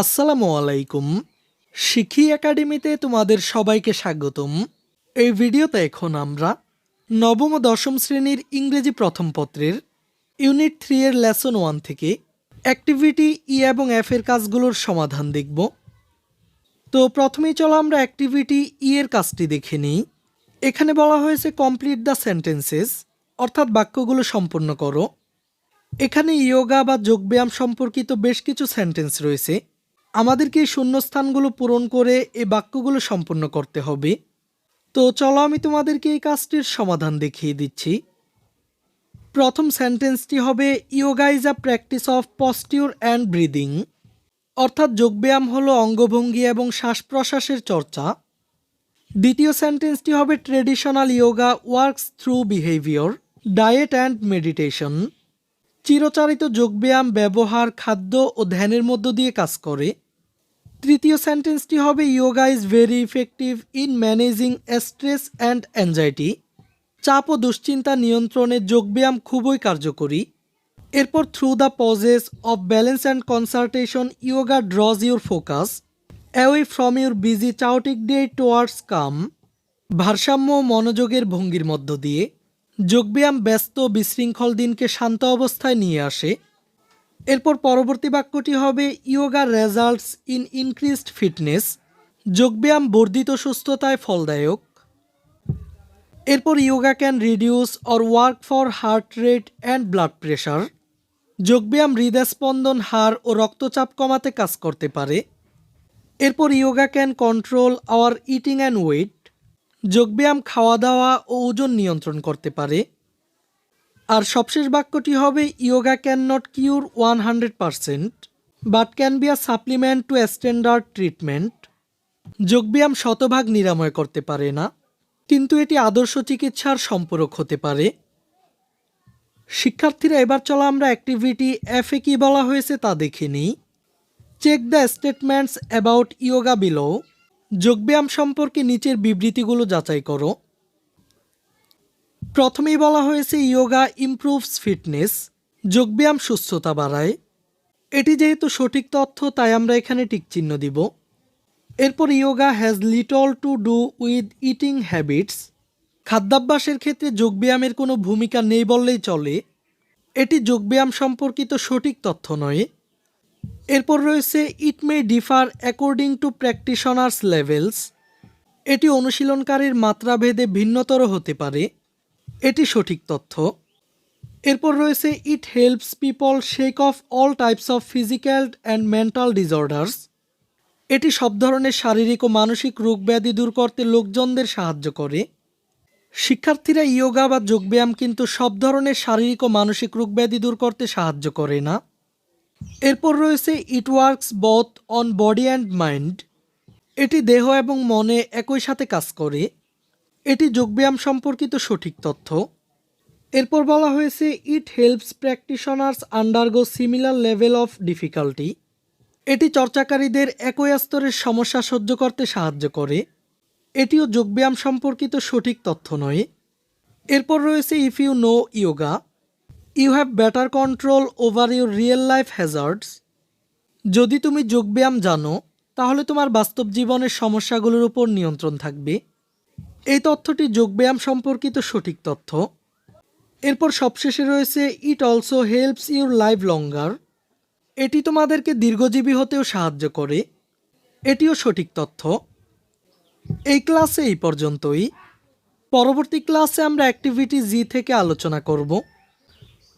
আসসালামু আলাইকুম। শিখি একাডেমিতে তোমাদের সবাইকে স্বাগতম। এই ভিডিওতে এখন আমরা নবম ও দশম শ্রেণির ইংরেজি প্রথম পত্রের ইউনিট থ্রি এর লেসন ওয়ান থেকে অ্যাক্টিভিটি ই এবং এফ এর কাজগুলোর সমাধান দেখব। তো প্রথমেই চলো আমরা অ্যাক্টিভিটি ই এর কাজটি দেখে নিই। এখানে বলা হয়েছে কমপ্লিট দ্য সেন্টেন্সেস, অর্থাৎ বাক্যগুলো সম্পূর্ণ করো। এখানে ইয়োগা বা যোগব্যায়াম সম্পর্কিত বেশ কিছু সেন্টেন্স রয়েছে। আমাদেরকে এই শূন্যস্থানগুলো পূরণ করে এ বাক্যগুলো সম্পূর্ণ করতে হবে। তো চলো আমি তোমাদেরকে এই কাজটির সমাধান দেখিয়ে দিচ্ছি। প্রথম সেন্টেন্সটি হবে yoga is a practice of posture and breathing অর্থাৎ যোগব্যায়াম হলো অঙ্গভঙ্গি এবং শ্বাস প্রশ্বাসের চর্চা। দ্বিতীয় সেন্টেন্সটি হবে traditional yoga works through behaviour diet and meditation চিরচারিত যোগব্যায়াম, ব্যবহার, খাদ্য ও ধ্যানের মধ্য দিয়ে কাজ করে। তৃতীয় সেন্টেন্সটি হবে yoga is very effective in managing stress and anxiety চাপ ও দুশ্চিন্তা নিয়ন্ত্রণে যোগব্যায়াম খুবই কার্যকরী। এরপর through the poses of balance and consultation yoga draws your focus away from your busy chaotic day towards calm ভারসাম্য মনোযোগের ভঙ্গির মধ্য দিয়ে। যোগব্যায়াম ব্যস্ত বিশৃঙ্খল দিনকে শান্ত অবস্থায় নিয়ে আসে। এরপর পরবর্তী বাক্যটি হবে yoga results in increased fitness যোগব্যায়াম বর্ধিত সুস্থতায় ফলদায়ক। এরপর yoga can reduce or work for heart rate and blood pressure যোগব্যায়াম হৃদস্পন্দন হার ও রক্তচাপ কমাতে কাজ করতে পারে। এরপর yoga can control our eating and weight যোগব্যায়াম খাওয়া দাওয়া ও ওজন নিয়ন্ত্রণ করতে পারে। আর সবশেষ বাক্যটি হবে yoga can not cure one hundred percent but can be a supplement to standard treatment যোগব্যায়াম শতভাগ নিরাময় করতে পারে না, কিন্তু এটি আদর্শ চিকিৎসার সম্পূরক হতে পারে। শিক্ষার্থীরা, এবার চলো আমরা অ্যাক্টিভিটি এফে কি বলা হয়েছে তা দেখে নিই। Check the statements about yoga below যোগব্যায়াম সম্পর্কে নিচের বিবৃতিগুলো যাচাই করো। প্রথমেই বলা হয়েছে ইয়োগা ইমপ্রুভস ফিটনেস যোগব্যায়াম সুস্থতা বাড়ায়। এটি যেহেতু সঠিক তথ্য, তাই আমরা এখানে টিকচিহ্ন দিব। এরপর yoga has little to do with eating habits খাদ্যাভ্যাসের ক্ষেত্রে যোগব্যায়ামের কোনো ভূমিকা নেই বললেই চলে। এটি যোগব্যায়াম সম্পর্কিত সঠিক তথ্য নয়। এরপর রয়েছে it may differ according to practitioners levels এটি অনুশীলনকারীর মাত্রাভেদে ভিন্নতর হতে পারে। এটি সঠিক তথ্য। এরপর রয়েছে it helps people shake off all types of physical and mental disorders এটি সব ধরনের শারীরিক ও মানসিক রোগ ব্যাধি দূর করতে লোকজনদের সাহায্য করে। শিক্ষার্থীরা ইয়োগা বা যোগব্যায়াম কিন্তু সব ধরনের শারীরিক ও মানসিক রোগ ব্যাধি দূর করতে সাহায্য করে না। এরপর রয়েছে it works both on body and mind এটি দেহ এবং মনে একই সাথে কাজ করে। এটি যোগব্যায়াম সম্পর্কিত সঠিক তথ্য। এরপর বলা হয়েছে it helps practitioners undergo similar level of difficulty এটি চর্চাকারীদের একই স্তরের সমস্যা সহ্য করতে সাহায্য করে। এটিও যোগব্যায়াম সম্পর্কিত সঠিক তথ্য নয়। এরপর রয়েছে if you know yoga you have better control over your real life hazards যদি তুমি যোগব্যায়াম জানো, তাহলে তোমার বাস্তব জীবনের সমস্যাগুলোর উপর নিয়ন্ত্রণ থাকবে। এই তথ্যটি যোগব্যায়াম সম্পর্কিত সঠিক তথ্য। এরপর সবশেষে রয়েছে it also helps your life longer এটি তোমাদেরকে দীর্ঘজীবী হতেও সাহায্য করে। এটিও সঠিক তথ্য। এই ক্লাসে এই পর্যন্তই। পরবর্তী ক্লাসে আমরা অ্যাক্টিভিটি জি থেকে আলোচনা করব।